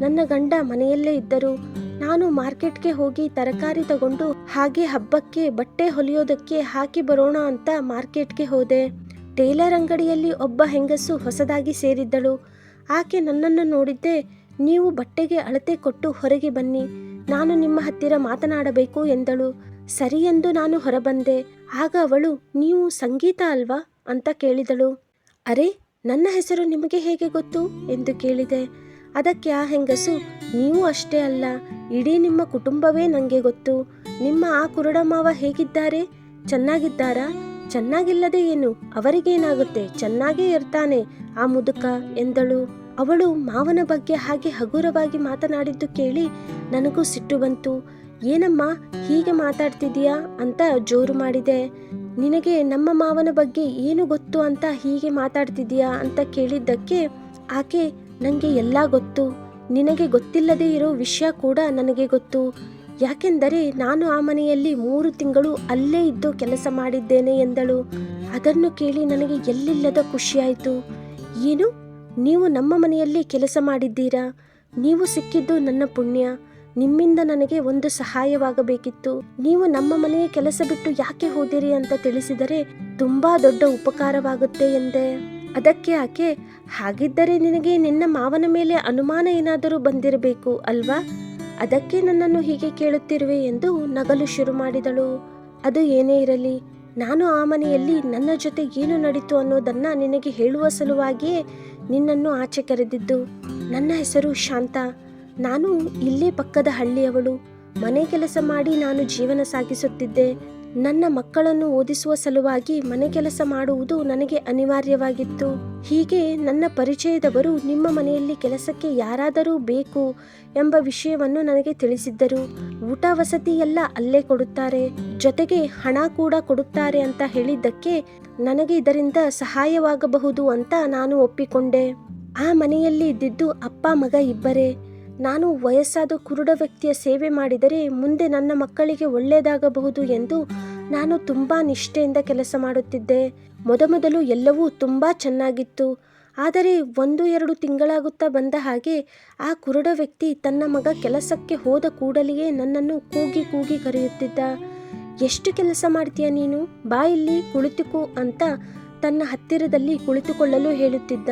ನನ್ನ ಗಂಡ ಮನೆಯಲ್ಲೇ ಇದ್ದರು. ನಾನು ಮಾರ್ಕೆಟ್ಗೆ ಹೋಗಿ ತರಕಾರಿ ತಗೊಂಡು ಹಾಗೆ ಹಬ್ಬಕ್ಕೆ ಬಟ್ಟೆ ಹೊಲಿಯೋದಕ್ಕೆ ಹಾಕಿ ಬರೋಣ ಅಂತ ಮಾರ್ಕೆಟ್ಗೆ ಹೋದೆ. ಟೇಲರ್ ಅಂಗಡಿಯಲ್ಲಿ ಒಬ್ಬ ಹೆಂಗಸು ಹೊಸದಾಗಿ ಸೇರಿದ್ದಳು. ಆಕೆ ನನ್ನನ್ನು ನೋಡಿದ್ದೆ, ನೀವು ಬಟ್ಟೆಗೆ ಅಳತೆ ಕೊಟ್ಟು ಹೊರಗೆ ಬನ್ನಿ, ನಾನು ನಿಮ್ಮ ಹತ್ತಿರ ಮಾತನಾಡಬೇಕು ಎಂದಳು. ಸರಿ ಎಂದು ನಾನು ಹೊರಬಂದೆ. ಆಗ ಅವಳು, ನೀವು ಸಂಗೀತ ಅಲ್ವಾ? ಅಂತ ಕೇಳಿದಳು. ಅರೆ, ನನ್ನ ಹೆಸರು ನಿಮಗೆ ಹೇಗೆ ಗೊತ್ತು ಎಂದು ಕೇಳಿದೆ. ಅದಕ್ಕೆ ಆ ಹೆಂಗಸು, ನೀವು ಅಷ್ಟೇ ಅಲ್ಲ, ಇಡೀ ನಿಮ್ಮ ಕುಟುಂಬವೇ ನನಗೆ ಗೊತ್ತು. ನಿಮ್ಮ ಆ ಕುರುಡ ಮಾವ ಹೇಗಿದ್ದಾರೆ? ಚೆನ್ನಾಗಿದ್ದಾರಾ? ಚೆನ್ನಾಗಿಲ್ಲದೆ ಏನು? ಅವರಿಗೇನಾಗುತ್ತೆ? ಚೆನ್ನಾಗೇ ಇರ್ತಾನೆ, ಆ ಮುದುಕ, ಎಂದಳು. ಅವಳು ಮಾವನ ಬಗ್ಗೆ ಹಾಗೆ ಹಗುರವಾಗಿ ಮಾತನಾಡಿದ್ದು ಕೇಳಿ ನನಗೂ ಸಿಟ್ಟು ಬಂತು. ಏನಮ್ಮ, ಹೀಗೆ ಮಾತಾಡ್ತಿದೀಯಾ ಅಂತ ಜೋರು ಮಾಡಿದೆ. ನಿನಗೆ ನಮ್ಮ ಮಾವನ ಬಗ್ಗೆ ಏನು ಗೊತ್ತು ಅಂತ ಹೀಗೆ ಮಾತಾಡ್ತಿದ್ದೀಯಾ ಅಂತ ಕೇಳಿದ್ದಕ್ಕೆ ಆಕೆ ನನಗೆ ಎಲ್ಲ ಗೊತ್ತು. ನಿನಗೆ ಗೊತ್ತಿಲ್ಲದೇ ಇರೋ ವಿಷಯ ಕೂಡ ನನಗೆ ಗೊತ್ತು. ಯಾಕೆಂದರೆ ನಾನು ಆ ಮನೆಯಲ್ಲಿ ಮೂರು ತಿಂಗಳು ಅಲ್ಲೇ ಇದ್ದು ಕೆಲಸ ಮಾಡಿದ್ದೇನೆ ಎಂದಳು. ಅದನ್ನು ಕೇಳಿ ನನಗೆ ಎಲ್ಲಿಲ್ಲದ ಖುಷಿಯಾಯಿತು. ಏನು? ನೀವು ನಮ್ಮ ಮನೆಯಲ್ಲಿ ಕೆಲಸ ಮಾಡಿದ್ದೀರಾ? ನೀವು ಸಿಕ್ಕಿದ್ದು ನನ್ನ ಪುಣ್ಯ. ನಿಮ್ಮಿಂದ ನನಗೆ ಒಂದು ಸಹಾಯವಾಗಬೇಕಿತ್ತು. ನೀವು ನಮ್ಮ ಮನೆಯ ಕೆಲಸ ಬಿಟ್ಟು ಯಾಕೆ ಹೋದಿರಿ ಅಂತ ತಿಳಿಸಿದರೆ ತುಂಬಾ ದೊಡ್ಡ ಉಪಕಾರವಾಗುತ್ತೆ ಎಂದೆ. ಅದಕ್ಕೆ ಆಕೆ, ಹಾಗಿದ್ದರೆ ನಿನಗೆ ನಿನ್ನ ಮಾವನ ಮೇಲೆ ಅನುಮಾನ ಏನಾದರೂ ಬಂದಿರಬೇಕು ಅಲ್ವಾ? ಅದಕ್ಕೆ ನನ್ನನ್ನು ಹೀಗೆ ಕೇಳುತ್ತಿರುವೆ ಎಂದು ನಗಲು ಶುರು ಮಾಡಿದಳು. ಅದು ಏನೇ ಇರಲಿ, ನಾನು ಆ ಮನೆಯಲ್ಲಿ ನನ್ನ ಜೊತೆ ಏನು ನಡೀತು ಅನ್ನೋದನ್ನ ನಿನಗೆ ಹೇಳುವ ಸಲುವಾಗಿಯೇ ನಿನ್ನನ್ನು ಆಚೆ ಕರೆದಿದ್ದು. ನನ್ನ ಹೆಸರು ಶಾಂತ. ನಾನು ಇಲ್ಲೇ ಪಕ್ಕದ ಹಳ್ಳಿಯವಳು. ಮನೆ ಕೆಲಸ ಮಾಡಿ ನಾನು ಜೀವನ ಸಾಗಿಸುತ್ತಿದ್ದೆ. ನನ್ನ ಮಕ್ಕಳನ್ನು ಓದಿಸುವ ಸಲುವಾಗಿ ಮನೆ ಕೆಲಸ ಮಾಡುವುದು ನನಗೆ ಅನಿವಾರ್ಯವಾಗಿತ್ತು. ಹೀಗೆ ನನ್ನ ಪರಿಚಯದವರು ನಿಮ್ಮ ಮನೆಯಲ್ಲಿ ಕೆಲಸಕ್ಕೆ ಯಾರಾದರೂ ಬೇಕು ಎಂಬ ವಿಷಯವನ್ನು ನನಗೆ ತಿಳಿಸಿದ್ದರು. ಊಟ ವಸತಿ ಎಲ್ಲ ಅಲ್ಲೇ ಕೊಡುತ್ತಾರೆ. ಜೊತೆಗೆ ಹಣ ಕೂಡ ಕೊಡುತ್ತಾರೆ ಅಂತ ಹೇಳಿದ್ದಕ್ಕೆ ನನಗೆ ಇದರಿಂದ ಸಹಾಯವಾಗಬಹುದು ಅಂತ ನಾನು ಒಪ್ಪಿಕೊಂಡೆ. ಆ ಮನೆಯಲ್ಲಿ ಇದ್ದಿದ್ದು ಅಪ್ಪ ಮಗ ಇಬ್ಬರೇ. ನಾನು ವಯಸ್ಸಾದ ಕುರುಡ ವ್ಯಕ್ತಿಯ ಸೇವೆ ಮಾಡಿದರೆ ಮುಂದೆ ನನ್ನ ಮಕ್ಕಳಿಗೆ ಒಳ್ಳೆಯದಾಗಬಹುದು ಎಂದು ನಾನು ತುಂಬಾ ನಿಷ್ಠೆಯಿಂದ ಕೆಲಸ ಮಾಡುತ್ತಿದ್ದೆ. ಮೊದಮೊದಲು ಎಲ್ಲವೂ ತುಂಬಾ ಚೆನ್ನಾಗಿತ್ತು. ಆದರೆ ಒಂದು ಎರಡು ತಿಂಗಳಾಗುತ್ತಾ ಬಂದ ಹಾಗೆ ಆ ಕುರುಡ ವ್ಯಕ್ತಿ ತನ್ನ ಮಗ ಕೆಲಸಕ್ಕೆ ಹೋದ ಕೂಡಲೆಯೇ ನನ್ನನ್ನು ಕೂಗಿ ಕೂಗಿ ಕರೆಯುತ್ತಿದ್ದ. ಎಷ್ಟು ಕೆಲಸ ಮಾಡ್ತೀಯ ನೀನು? ಬಾ ಕುಳಿತುಕೋ ಅಂತ ತನ್ನ ಹತ್ತಿರದಲ್ಲಿ ಕುಳಿತುಕೊಳ್ಳಲು ಹೇಳುತ್ತಿದ್ದ.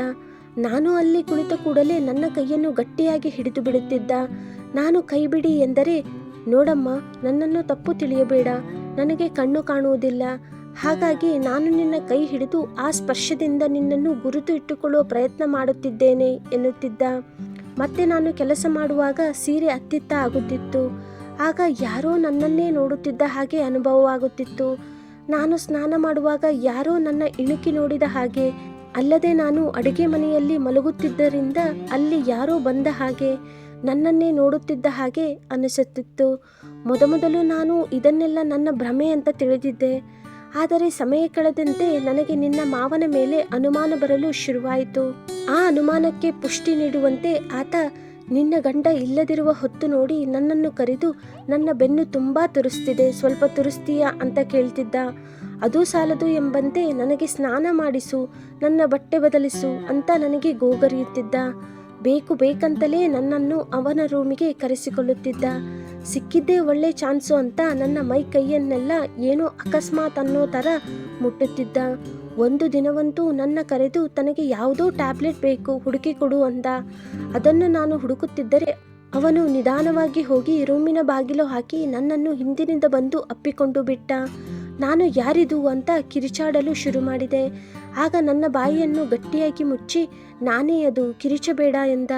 ನಾನು ಅಲ್ಲಿ ಕುಳಿತ ಕೂಡಲೇ ನನ್ನ ಕೈಯನ್ನು ಗಟ್ಟಿಯಾಗಿ ಹಿಡಿದು ಬಿಡುತ್ತಿದ್ದ. ನಾನು ಕೈ ಬಿಡಿ ಎಂದರೆ, ನೋಡಮ್ಮ, ನನ್ನನ್ನು ತಪ್ಪು ತಿಳಿಯಬೇಡ, ನನಗೆ ಕಣ್ಣು ಕಾಣುವುದಿಲ್ಲ. ಹಾಗಾಗಿ ನಾನು ನಿನ್ನ ಕೈ ಹಿಡಿದು ಆ ಸ್ಪರ್ಶದಿಂದ ನಿನ್ನನ್ನು ಗುರುತು ಇಟ್ಟುಕೊಳ್ಳುವ ಪ್ರಯತ್ನ ಮಾಡುತ್ತಿದ್ದೇನೆ ಎನ್ನುತ್ತಿದ್ದ. ಮತ್ತೆ ನಾನು ಕೆಲಸ ಮಾಡುವಾಗ ಸೀರೆ ಅತ್ತಿತ್ತ ಆಗುತ್ತಿತ್ತು. ಆಗ ಯಾರೋ ನನ್ನನ್ನೇ ನೋಡುತ್ತಿದ್ದ ಹಾಗೆ ಅನುಭವವಾಗುತ್ತಿತ್ತು. ನಾನು ಸ್ನಾನ ಮಾಡುವಾಗ ಯಾರೋ ನನ್ನ ಇಣುಕಿ ನೋಡಿದ ಹಾಗೆ ಅಲ್ಲದೆ ನಾನು ಅಡುಗೆ ಮನೆಯಲ್ಲಿ ಮಲಗುತ್ತಿದ್ದರಿಂದ ಅಲ್ಲಿ ಯಾರೋ ಬಂದ ಹಾಗೆ ನನ್ನನ್ನೇ ನೋಡುತ್ತಿದ್ದ ಹಾಗೆ ಅನಿಸುತ್ತಿತ್ತು. ಮೊದಮೊದಲು ನಾನು ಇದನ್ನೆಲ್ಲ ನನ್ನ ಭ್ರಮೆ ಅಂತ ತಿಳಿದಿದ್ದೆ. ಆದರೆ ಸಮಯ ಕಳೆದಂತೆ ನನಗೆ ನಿನ್ನ ಮಾವನ ಮೇಲೆ ಅನುಮಾನ ಬರಲು ಶುರುವಾಯಿತು. ಆ ಅನುಮಾನಕ್ಕೆ ಪುಷ್ಟಿ ನೀಡುವಂತೆ ಆತ ನಿನ್ನ ಗಂಡ ಇಲ್ಲದಿರುವ ಹೊತ್ತು ನೋಡಿ ನನ್ನನ್ನು ಕರೆದು ನನ್ನ ಬೆನ್ನು ತುಂಬಾ ತುರಿಸ್ತಿದೆ. ಸ್ವಲ್ಪ ತುರಿಸ್ತೀಯಾ ಅಂತ ಕೇಳ್ತಿದ್ದ. ಅದು ಸಾಲದು ಎಂಬಂತೆ ನನಗೆ ಸ್ನಾನ ಮಾಡಿಸು, ನನ್ನ ಬಟ್ಟೆ ಬದಲಿಸು ಅಂತ ನನಗೆ ಗೋಗರಿಯುತ್ತಿದ್ದ. ಬೇಕು ಬೇಕಂತಲೇ ನನ್ನನ್ನು ಅವನ ರೂಮಿಗೆ ಕರೆಸಿಕೊಳ್ಳುತ್ತಿದ್ದ. ಸಿಕ್ಕಿದ್ದೇ ಒಳ್ಳೆ ಚಾನ್ಸು ಅಂತ ನನ್ನ ಮೈ ಕೈಯನ್ನೆಲ್ಲ ಏನೋ ಅಕಸ್ಮಾತ್ ಅನ್ನೋ ಥರ ಮುಟ್ಟುತ್ತಿದ್ದ. ಒಂದು ದಿನವಂತೂ ನನ್ನ ಕರೆದು ತನಗೆ ಯಾವುದೋ ಟ್ಯಾಬ್ಲೆಟ್ ಬೇಕು, ಹುಡುಕಿ ಕೊಡು ಅಂದ. ಅದನ್ನು ನಾನು ಹುಡುಕುತ್ತಿದ್ದರೆ ಅವನು ನಿಧಾನವಾಗಿ ಹೋಗಿ ರೂಮಿನ ಬಾಗಿಲು ಹಾಕಿ ನನ್ನನ್ನು ಹಿಂದಿನಿಂದ ಬಂದು ಅಪ್ಪಿಕೊಂಡು ಬಿಟ್ಟ. ನಾನು ಯಾರಿದು ಅಂತ ಕಿರಿಚಾಡಲು ಶುರು ಮಾಡಿದೆ. ಆಗ ನನ್ನ ಬಾಯಿಯನ್ನು ಗಟ್ಟಿಯಾಗಿ ಮುಚ್ಚಿ, ನಾನೇ ಅದು ಕಿರಿಚಬೇಡ ಎಂದ.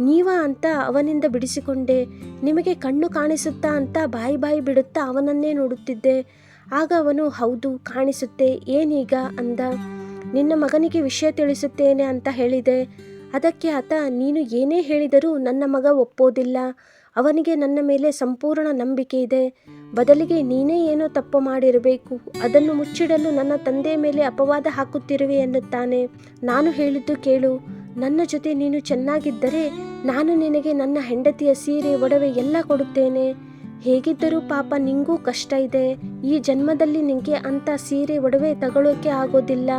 ನೀವ ಅಂತ ಅವನಿಂದ ಬಿಡಿಸಿಕೊಂಡೆ. ನಿಮಗೆ ಕಣ್ಣು ಕಾಣಿಸುತ್ತಾ ಅಂತ ಬಾಯಿ ಬಾಯಿ ಬಿಡುತ್ತಾ ಅವನನ್ನೇ ನೋಡುತ್ತಿದ್ದೆ. ಆಗ ಅವನು, ಹೌದು, ಕಾಣಿಸುತ್ತೆ, ಏನೀಗ? ಅಂದ. ನಿನ್ನ ಮಗನಿಗೆ ವಿಷಯ ತಿಳಿಸುತ್ತೇನೆ ಅಂತ ಹೇಳಿದೆ. ಅದಕ್ಕೆ ಆತ, ನೀನು ಏನೇ ಹೇಳಿದರೂ ನನ್ನ ಮಗ ಒಪ್ಪೋದಿಲ್ಲ. ಅವನಿಗೆ ನನ್ನ ಮೇಲೆ ಸಂಪೂರ್ಣ ನಂಬಿಕೆ ಇದೆ. ಬದಲಿಗೆ ನೀನೇ ಏನೋ ತಪ್ಪು ಮಾಡಿರಬೇಕು. ಅದನ್ನು ಮುಚ್ಚಿಡಲು ನನ್ನ ತಂದೆ ಮೇಲೆ ಅಪವಾದ ಹಾಕುತ್ತಿರುವೆ ಎನ್ನುತ್ತಾನೆ. ನಾನು ಹೇಳಿದ್ದು ಕೇಳು. ನನ್ನ ಜೊತೆ ನೀನು ಚೆನ್ನಾಗಿದ್ದರೆ ನಾನು ನಿನಗೆ ನನ್ನ ಹೆಂಡತಿಯ ಸೀರೆ, ಒಡವೆ ಎಲ್ಲ ಕೊಡುತ್ತೇನೆ. ಹೇಗಿದ್ದರೂ ಪಾಪ ನಿಂಗೂ ಕಷ್ಟ ಇದೆ. ಈ ಜನ್ಮದಲ್ಲಿ ನಿಂಗೆ ಅಂತ ಸೀರೆ, ಒಡವೆ ತಗೊಳ್ಳೋಕೆ ಆಗೋದಿಲ್ಲ.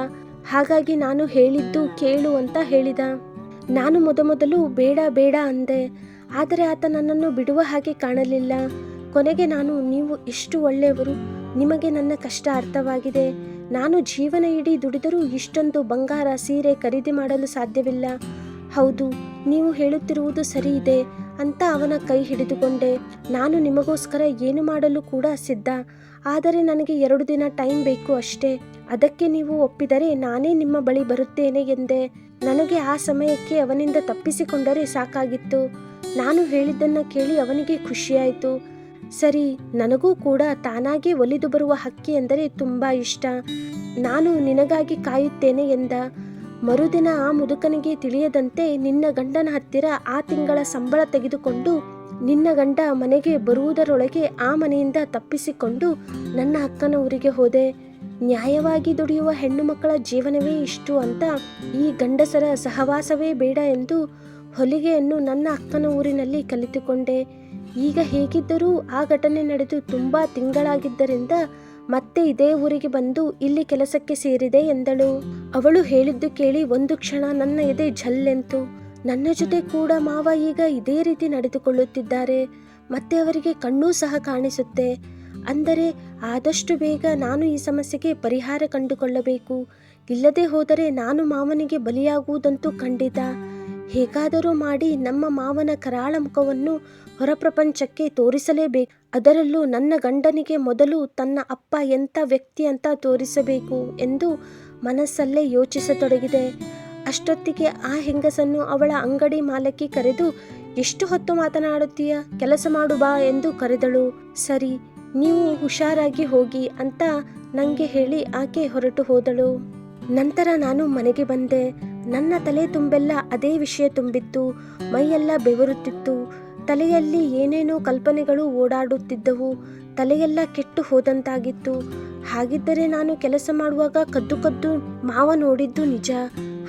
ಹಾಗಾಗಿ ನಾನು ಹೇಳಿದ್ದು ಕೇಳು ಅಂತ ಹೇಳಿದ. ನಾನು ಮೊದಮೊದಲು ಬೇಡ ಬೇಡ ಅಂದೆ. ಆದರೆ ಆತ ನನ್ನನ್ನು ಬಿಡುವ ಹಾಗೆ ಕಾಣಲಿಲ್ಲ. ಕೊನೆಗೆ ನಾನು, ನೀವು ಎಷ್ಟು ಒಳ್ಳೆಯವರು, ನಿಮಗೆ ನನ್ನ ಕಷ್ಟ ಅರ್ಥವಾಗಿದೆ. ನಾನು ಜೀವನ ಇಡೀ ದುಡಿದರೂ ಇಷ್ಟೊಂದು ಬಂಗಾರ ಸೀರೆ ಖರೀದಿ ಮಾಡಲು ಸಾಧ್ಯವಿಲ್ಲ. ಹೌದು, ನೀವು ಹೇಳುತ್ತಿರುವುದು ಸರಿ ಇದೆ ಅಂತ ಅವನ ಕೈ ಹಿಡಿದುಕೊಂಡೆ. ನಾನು ನಿಮಗೋಸ್ಕರ ಏನು ಮಾಡಲು ಕೂಡ ಸಿದ್ಧ. ಆದರೆ ನನಗೆ ಎರಡು ದಿನ ಟೈಮ್ ಬೇಕು ಅಷ್ಟೇ. ಅದಕ್ಕೆ ನೀವು ಒಪ್ಪಿದರೆ ನಾನೇ ನಿಮ್ಮ ಬಳಿ ಬರುತ್ತೇನೆ ಎಂದೆ. ನನಗೆ ಆ ಸಮಯಕ್ಕೆ ಅವನಿಂದ ತಪ್ಪಿಸಿಕೊಂಡರೆ ಸಾಕಾಗಿತ್ತು. ನಾನು ಹೇಳಿದ್ದನ್ನ ಕೇಳಿ ಅವನಿಗೆ ಖುಷಿಯಾಯಿತು. ಸರಿ, ನನಗೂ ಕೂಡ ತಾನಾಗೇ ಒಲಿದು ಬರುವ ಹಕ್ಕಿ ಎಂದರೆ ತುಂಬಾ ಇಷ್ಟ. ನಾನು ನಿನಗಾಗಿ ಕಾಯುತ್ತೇನೆ ಎಂದ. ಮರುದಿನ ಆ ಮುದುಕನಿಗೆ ತಿಳಿಯದಂತೆ ನಿನ್ನ ಗಂಡನ ಹತ್ತಿರ ಆ ತಿಂಗಳ ಸಂಬಳ ತೆಗೆದುಕೊಂಡು ನಿನ್ನ ಗಂಡ ಮನೆಗೆ ಬರುವುದರೊಳಗೆ ಆ ಮನೆಯಿಂದ ತಪ್ಪಿಸಿಕೊಂಡು ನನ್ನ ಅಕ್ಕನ ಊರಿಗೆ ಹೋದೆ. ನ್ಯಾಯವಾಗಿ ದುಡಿಯುವ ಹೆಣ್ಣು ಮಕ್ಕಳ ಜೀವನವೇ ಇಷ್ಟು ಅಂತ ಈ ಗಂಡಸರ ಸಹವಾಸವೇ ಬೇಡ ಎಂದು ಹೊಲಿಗೆಯನ್ನು ನನ್ನ ಅಕ್ಕನ ಊರಿನಲ್ಲಿ ಕಲಿತುಕೊಂಡೆ. ಈಗ ಹೇಗಿದ್ದರೂ ಆ ಘಟನೆ ನಡೆದು ತುಂಬ ತಿಂಗಳಾಗಿದ್ದರಿಂದ ಮತ್ತೆ ಇದೇ ಊರಿಗೆ ಬಂದು ಇಲ್ಲಿ ಕೆಲಸಕ್ಕೆ ಸೇರಿದೆ ಎಂದಳು. ಅವಳು ಹೇಳಿದ್ದು ಕೇಳಿ ಒಂದು ಕ್ಷಣ ನನ್ನ ಎದೆ ಝಲ್ಲೆಂತು. ನನ್ನ ಜೊತೆ ಕೂಡ ಮಾವ ಈಗ ಇದೇ ರೀತಿ ನಡೆದುಕೊಳ್ಳುತ್ತಿದ್ದಾರೆ. ಮತ್ತೆ ಅವರಿಗೆ ಕಣ್ಣೂ ಸಹ ಕಾಣಿಸುತ್ತೆ. ಅಂದರೆ ಆದಷ್ಟು ಬೇಗ ನಾನು ಈ ಸಮಸ್ಯೆಗೆ ಪರಿಹಾರ ಕಂಡುಕೊಳ್ಳಬೇಕು. ಇಲ್ಲದೆ ಹೋದರೆ ನಾನು ಮಾವನಿಗೆ ಬಲಿಯಾಗುವುದಂತೂ ಖಂಡಿತ. ಹೇಗಾದರೂ ಮಾಡಿ ನಮ್ಮ ಮಾವನ ಕರಾಳ ಮುಖವನ್ನು ಹೊರಪ್ರಪಂಚಕ್ಕೆ ತೋರಿಸಲೇಬೇಕು. ಅದರಲ್ಲೂ ನನ್ನ ಗಂಡನಿಗೆ ಮೊದಲು ತನ್ನ ಅಪ್ಪ ಎಂಥ ವ್ಯಕ್ತಿ ಅಂತ ತೋರಿಸಬೇಕು ಎಂದು ಮನಸ್ಸಲ್ಲೇ ಯೋಚಿಸತೊಡಗಿದೆ. ಅಷ್ಟೊತ್ತಿಗೆ ಆ ಹೆಂಗಸನ್ನು ಅವಳ ಅಂಗಡಿ ಮಾಲಕಿ ಕರೆದು, ಎಷ್ಟು ಹೊತ್ತು ಮಾತನಾಡುತ್ತೀಯ? ಕೆಲಸ ಮಾಡು ಬಾ ಎಂದು ಕರೆದಳು. ಸರಿ, ನೀವು ಹುಷಾರಾಗಿ ಹೋಗಿ ಅಂತ ನನಗೆ ಹೇಳಿ ಆಕೆ ಹೊರಟು ಹೋದಳು. ನಂತರ ನಾನು ಮನೆಗೆ ಬಂದೆ. ನನ್ನ ತಲೆ ತುಂಬೆಲ್ಲ ಅದೇ ವಿಷಯ ತುಂಬಿತ್ತು. ಮೈಯೆಲ್ಲ ಬೆವರುತ್ತಿತ್ತು. ತಲೆಯಲ್ಲಿ ಏನೇನೋ ಕಲ್ಪನೆಗಳು ಓಡಾಡುತ್ತಿದ್ದವು. ತಲೆಯೆಲ್ಲ ಕೆಟ್ಟು ಹೋದಂತಾಗಿತ್ತು. ಹಾಗಿದ್ದರೆ ನಾನು ಕೆಲಸ ಮಾಡುವಾಗ ಕದ್ದು ಕದ್ದು ಮಾವ ನೋಡಿದ್ದು ನಿಜ.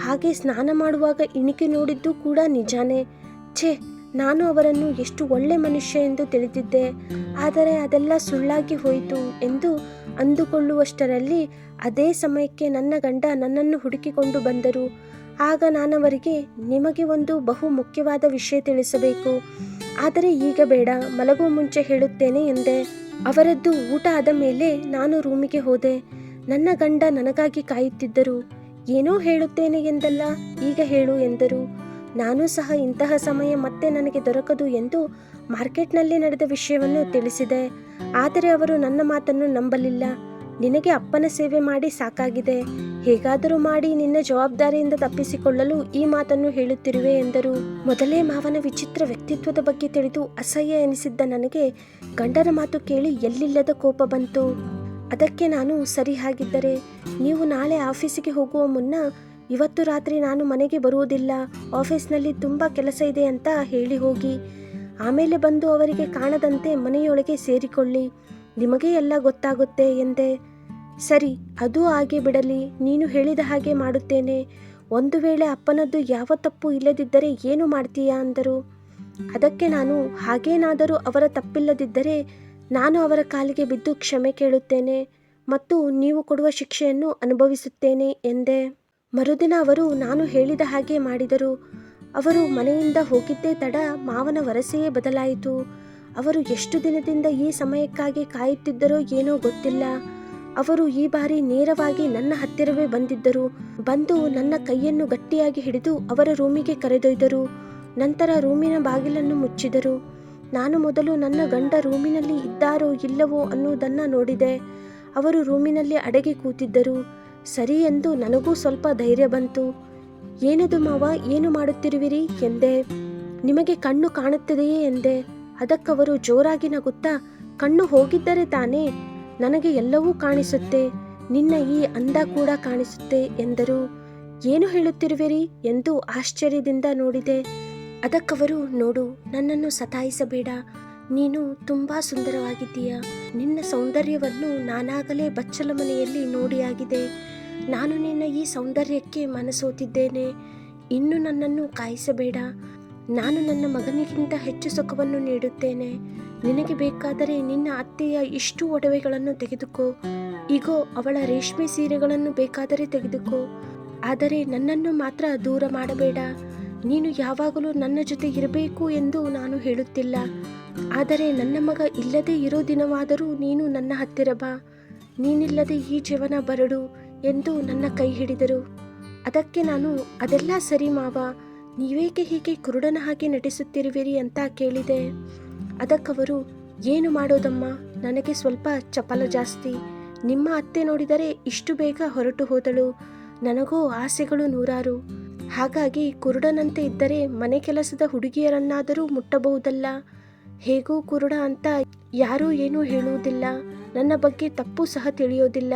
ಹಾಗೆ ಸ್ನಾನ ಮಾಡುವಾಗ ಇಣಿಕೆ ನೋಡಿದ್ದು ಕೂಡ ನಿಜಾನೇ. ಛೇ, ನಾನು ಅವರನ್ನು ಎಷ್ಟು ಒಳ್ಳೆ ಮನುಷ್ಯ ಎಂದು ತಿಳಿದಿದ್ದೆ. ಆದರೆ ಅದೆಲ್ಲ ಸುಳ್ಳಾಗಿ ಹೋಯಿತು ಎಂದು ಅಂದುಕೊಳ್ಳುವಷ್ಟರಲ್ಲಿ ಅದೇ ಸಮಯಕ್ಕೆ ನನ್ನ ಗಂಡ ನನ್ನನ್ನು ಹುಡುಕಿಕೊಂಡು ಬಂದರು. ಆಗ ನಾನವರಿಗೆ ನಿಮಗೆ ಒಂದು ಬಹು ಮುಖ್ಯವಾದ ವಿಷಯ ತಿಳಿಸಬೇಕು. ಆದರೆ ಈಗ ಬೇಡ ಮಲಗುವ ಮುಂಚೆ ಹೇಳುತ್ತೇನೆ ಎಂದೆ. ಅವರದ್ದು ಊಟ ಆದ ಮೇಲೆ ನಾನು ರೂಮಿಗೆ ಹೋದೆ. ನನ್ನ ಗಂಡ ನನಗಾಗಿ ಕಾಯುತ್ತಿದ್ದರು. ಏನೋ ಹೇಳುತ್ತೇನೆ ಎಂದಲ್ಲ, ಈಗ ಹೇಳು ಎಂದರು. ನಾನು ಸಹ ಇಂತಹ ಸಮಯ ಮತ್ತೆ ನನಗೆ ದೊರಕದು ಎಂದು ಮಾರ್ಕೆಟ್ನಲ್ಲಿ ನಡೆದ ವಿಷಯವನ್ನು ತಿಳಿಸಿದೆ. ಆದರೆ ಅವರು ನನ್ನ ಮಾತನ್ನು ನಂಬಲಿಲ್ಲ. ನಿನಗೆ ಅಪ್ಪನ ಸೇವೆ ಮಾಡಿ ಸಾಕಾಗಿದೆ. ಹೇಗಾದರೂ ಮಾಡಿ ನಿನ್ನ ಜವಾಬ್ದಾರಿಯಿಂದ ತಪ್ಪಿಸಿಕೊಳ್ಳಲು ಈ ಮಾತನ್ನು ಹೇಳುತ್ತಿರುವೆ ಎಂದರು. ಮೊದಲೇ ಮಾವನ ವಿಚಿತ್ರ ವ್ಯಕ್ತಿತ್ವದ ಬಗ್ಗೆ ತಿಳಿದು ಅಸಹ್ಯ ಎನಿಸಿದ್ದ ನನಗೆ ಗಂಡನ ಮಾತು ಕೇಳಿ ಎಲ್ಲಿಲ್ಲದ ಕೋಪ ಬಂತು. ಅದಕ್ಕೆ ನಾನು ಸರಿ ಹಾಗಿದ್ದರೆ ನೀವು ನಾಳೆ ಆಫೀಸಿಗೆ ಹೋಗುವ ಮುನ್ನ ಇವತ್ತು ರಾತ್ರಿ ನಾನು ಮನೆಗೆ ಬರುವುದಿಲ್ಲ, ಆಫೀಸ್ನಲ್ಲಿ ತುಂಬ ಕೆಲಸ ಇದೆ ಅಂತ ಹೇಳಿ ಹೋಗಿ. ಆಮೇಲೆ ಬಂದು ಅವರಿಗೆ ಕಾಣದಂತೆ ಮನೆಯೊಳಗೆ ಸೇರಿಕೊಳ್ಳಿ. ನಿಮಗೇ ಎಲ್ಲ ಗೊತ್ತಾಗುತ್ತೆ ಎಂದೆ. ಸರಿ, ಅದು ಹಾಗೆ ಬಿಡಲಿ, ನೀನು ಹೇಳಿದ ಹಾಗೆ ಮಾಡುತ್ತೇನೆ. ಒಂದು ವೇಳೆ ಅಪ್ಪನದ್ದು ಯಾವ ತಪ್ಪು ಇಲ್ಲದಿದ್ದರೆ ಏನು ಮಾಡ್ತೀಯಾ ಅಂದರು. ಅದಕ್ಕೆ ನಾನು ಹಾಗೇನಾದರೂ ಅವರ ತಪ್ಪಿಲ್ಲದಿದ್ದರೆ ನಾನು ಅವರ ಕಾಲಿಗೆ ಬಿದ್ದು ಕ್ಷಮೆ ಕೇಳುತ್ತೇನೆ ಮತ್ತು ನೀವು ಕೊಡುವ ಶಿಕ್ಷೆಯನ್ನು ಅನುಭವಿಸುತ್ತೇನೆ ಎಂದೆ. ಮರುದಿನ ಅವರು ನಾನು ಹೇಳಿದ ಹಾಗೆ ಮಾಡಿದರು. ಅವರು ಮನೆಯಿಂದ ಹೋಗಿದ್ದೇ ತಡ ಮಾವನ ವರಸೆಯೇ ಬದಲಾಯಿತು. ಅವರು ಎಷ್ಟು ದಿನದಿಂದ ಈ ಸಮಯಕ್ಕಾಗಿ ಕಾಯುತ್ತಿದ್ದರೋ ಏನೋ ಗೊತ್ತಿಲ್ಲ. ಅವರು ಈ ಬಾರಿ ನೇರವಾಗಿ ನನ್ನ ಹತ್ತಿರವೇ ಬಂದಿದ್ದರು. ಬಂದು ನನ್ನ ಕೈಯನ್ನು ಗಟ್ಟಿಯಾಗಿ ಹಿಡಿದು ಅವರ ರೂಮಿಗೆ ಕರೆದೊಯ್ದರು. ನಂತರ ರೂಮಿನ ಬಾಗಿಲನ್ನು ಮುಚ್ಚಿದರು. ನಾನು ಮೊದಲು ನನ್ನ ಗಂಡ ರೂಮಿನಲ್ಲಿ ಇದ್ದಾರೋ ಇಲ್ಲವೋ ಅನ್ನುವುದನ್ನು ನೋಡಿದೆ. ಅವರು ರೂಮಿನಲ್ಲಿ ಅಡಗಿ ಕೂತಿದ್ದರು. ಸರಿ ಎಂದು ನನಗೂ ಸ್ವಲ್ಪ ಧೈರ್ಯ ಬಂತು. ಏನದು ಮಾವ, ಏನು ಮಾಡುತ್ತಿರುವಿರಿ? ಎಂದೆ. ನಿಮಗೆ ಕಣ್ಣು ಕಾಣುತ್ತದೆಯೇ? ಎಂದೆ. ಅದಕ್ಕವರು ಜೋರಾಗಿ ನಗುತ್ತಾ, ಕಣ್ಣು ಹೋಗಿದ್ದರೆ ತಾನೇ? ನನಗೆ ಎಲ್ಲವೂ ಕಾಣಿಸುತ್ತೆ, ನಿನ್ನ ಈ ಅಂದ ಕೂಡ ಕಾಣಿಸುತ್ತೆ ಎಂದರು. ಏನು ಹೇಳುತ್ತಿರುವಿರಿ ಎಂದು ಆಶ್ಚರ್ಯದಿಂದ ನೋಡಿದೆ. ಅದಕ್ಕವರು, ನೋಡು, ನನ್ನನ್ನು ಸತಾಯಿಸಬೇಡ, ನೀನು ತುಂಬಾ ಸುಂದರವಾಗಿದ್ದೀಯ, ನಿನ್ನ ಸೌಂದರ್ಯವನ್ನು ನಾನಾಗಲೇ ಬಚ್ಚಲ ಮನೆಯಲ್ಲಿ ನೋಡಿಯಾಗಿದೆ. ನಾನು ನಿನ್ನ ಈ ಸೌಂದರ್ಯಕ್ಕೆ ಮನಸೋತಿದ್ದೇನೆ, ಇನ್ನು ನನ್ನನ್ನು ಕಾಯಿಸಬೇಡ, ನಾನು ನನ್ನ ಮಗನಿಗಿಂತ ಹೆಚ್ಚು ಸುಖವನ್ನು ನೀಡುತ್ತೇನೆ. ನಿನಗೆ ಬೇಕಾದರೆ ನಿನ್ನ ಅತ್ತೆಯ ಇಷ್ಟು ಒಡವೆಗಳನ್ನು ತೆಗೆದುಕೋ. ಈಗೋ ಅವಳ ರೇಷ್ಮೆ ಸೀರೆಗಳನ್ನು ಬೇಕಾದರೆ ತೆಗೆದುಕೋ. ಆದರೆ ನನ್ನನ್ನು ಮಾತ್ರ ದೂರ ಮಾಡಬೇಡ. ನೀನು ಯಾವಾಗಲೂ ನನ್ನ ಜೊತೆ ಇರಬೇಕು ಎಂದು ನಾನು ಹೇಳುತ್ತಿಲ್ಲ. ಆದರೆ ನನ್ನ ಮಗ ಇಲ್ಲದೆ ಇರೋ ದಿನವಾದರೂ ನೀನು ನನ್ನ ಹತ್ತಿರ ಬಾ. ನೀನಿಲ್ಲದೆ ಈ ಜೀವನ ಬರಡು ಎಂದು ನನ್ನ ಕೈ ಹಿಡಿದರು. ಅದಕ್ಕೆ ನಾನು, ಅದೆಲ್ಲ ಸರಿ ಮಾವ. ನೀವೇಕೆ ಹೀಗೆ ಕುರುಡನ ಹಾಗೆ ನಟಿಸುತ್ತಿರುವಿರಿ? ಅಂತ ಕೇಳಿದೆ. ಅದಕ್ಕವರು, ಏನು ಮಾಡೋದಮ್ಮ? ನನಗೆ ಸ್ವಲ್ಪ ಚಪಲ ಜಾಸ್ತಿ. ನಿಮ್ಮ ಅತ್ತೆ ನೋಡಿದರೆ ಇಷ್ಟು ಬೇಗ ಹೊರಟು ಹೋದಳು. ನನಗೂ ಆಸೆಗಳು ನೂರಾರು. ಹಾಗಾಗಿ ಕುರುಡನಂತೆ ಇದ್ದರೆ ಮನೆ ಕೆಲಸದ ಹುಡುಗಿಯರನ್ನಾದರೂ ಮುಟ್ಟಬಹುದಲ್ಲ? ಹೇಗೂ ಕುರುಡ ಅಂತ ಯಾರೂ ಏನೂ ಹೇಳುವುದಿಲ್ಲ. ನನ್ನ ಬಗ್ಗೆ ತಪ್ಪು ಸಹ ತಿಳಿಯೋದಿಲ್ಲ.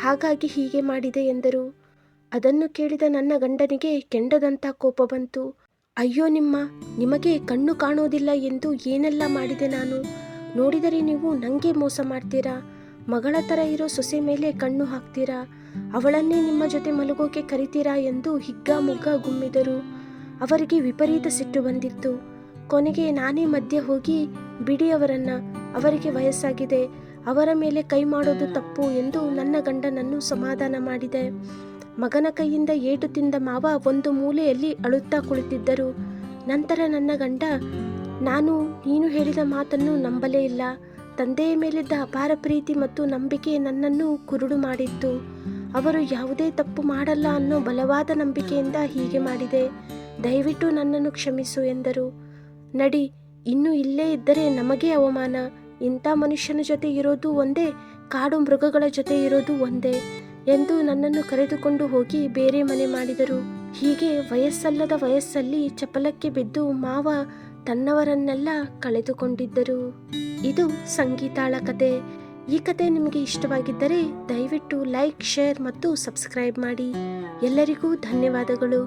ಹಾಗಾಗಿ ಹೀಗೆ ಮಾಡಿದೆ ಎಂದರು. ಅದನ್ನು ಕೇಳಿದ ನನ್ನ ಗಂಡನಿಗೆ ಕೆಂಡದಂಥ ಕೋಪ ಬಂತು. ಅಯ್ಯೋ ನಿಮ್ಮ, ನಿಮಗೆ ಕಣ್ಣು ಕಾಣೋದಿಲ್ಲ ಎಂದು ಏನೆಲ್ಲ ಮಾಡಿದೆ ನಾನು? ನೋಡಿದರೆ ನೀವು ನನಗೆ ಮೋಸ ಮಾಡ್ತೀರಾ? ಮಗಳ ಥರ ಇರೋ ಸೊಸೆ ಮೇಲೆ ಕಣ್ಣು ಹಾಕ್ತೀರಾ? ಅವಳನ್ನೇ ನಿಮ್ಮ ಜೊತೆ ಮಲಗೋಕೆ ಕರಿತೀರಾ ಎಂದು ಹಿಗ್ಗಾಮುಗ್ಗ ಗುಮ್ಮಿದರು. ಅವರಿಗೆ ವಿಪರೀತ ಸಿಟ್ಟು ಬಂದಿತ್ತು. ಕೊನೆಗೆ ನಾನೇ ಮಧ್ಯೆ ಹೋಗಿ, ಬಿಡಿ ಅವರನ್ನ, ಅವರಿಗೆ ವಯಸ್ಸಾಗಿದೆ. ಅವರ ಮೇಲೆ ಕೈ ಮಾಡೋದು ತಪ್ಪು ಎಂದು ನನ್ನ ಗಂಡನನ್ನು ಸಮಾಧಾನ ಮಾಡಿದೆ. ಮಗನ ಕೈಯಿಂದ ಏಟು ತಿಂದ ಮಾವ ಒಂದು ಮೂಲೆಯಲ್ಲಿ ಅಳುತ್ತಾ ಕುಳಿತಿದ್ದರು. ನಂತರ ನನ್ನ ಗಂಡ, ನಾನು, ನೀನು ಹೇಳಿದ ಮಾತನ್ನು ನಂಬಲೇ ಇಲ್ಲ. ತಂದೆಯ ಮೇಲಿದ್ದ ಅಪಾರ ಪ್ರೀತಿ ಮತ್ತು ನಂಬಿಕೆ ನನ್ನನ್ನು ಕುರುಡು ಮಾಡಿತ್ತು. ಅವರು ಯಾವುದೇ ತಪ್ಪು ಮಾಡಲ್ಲ ಅನ್ನೋ ಬಲವಾದ ನಂಬಿಕೆಯಿಂದ ಹೀಗೆ ಮಾಡಿದೆ. ದಯವಿಟ್ಟು ನನ್ನನ್ನು ಕ್ಷಮಿಸು, ಎಂದರು. ನಡಿ, ಇನ್ನು ಇಲ್ಲೇ ಇದ್ದರೆ ನಮಗೇ ಅವಮಾನ. ಇಂಥ ಮನುಷ್ಯನ ಜೊತೆ ಇರೋದು ಒಂದೇ, ಕಾಡು ಮೃಗಗಳ ಜೊತೆ ಇರೋದು ಒಂದೇ. ಎಂದು ನನ್ನನ್ನು ಕರೆದುಕೊಂಡು ಹೋಗಿ ಬೇರೆ ಮನೆ ಮಾಡಿದರು. ಹೀಗೆ ವಯಸ್ಸಲ್ಲದ ವಯಸ್ಸಲ್ಲಿ ಚಪಲಕ್ಕೆ ಬಿದ್ದು ಮಾವ ತನ್ನವರನ್ನೆಲ್ಲ ಕಳೆದುಕೊಂಡಿದ್ದರು. ಇದು ಸಂಗೀತಾಳ ಕತೆ. ಈ ಕತೆ ನಿಮಗೆ ಇಷ್ಟವಾಗಿದ್ದರೆ ದಯವಿಟ್ಟು ಲೈಕ್, ಶೇರ್ ಮತ್ತು ಸಬ್ಸ್ಕ್ರೈಬ್ ಮಾಡಿ. ಎಲ್ಲರಿಗೂ ಧನ್ಯವಾದಗಳು.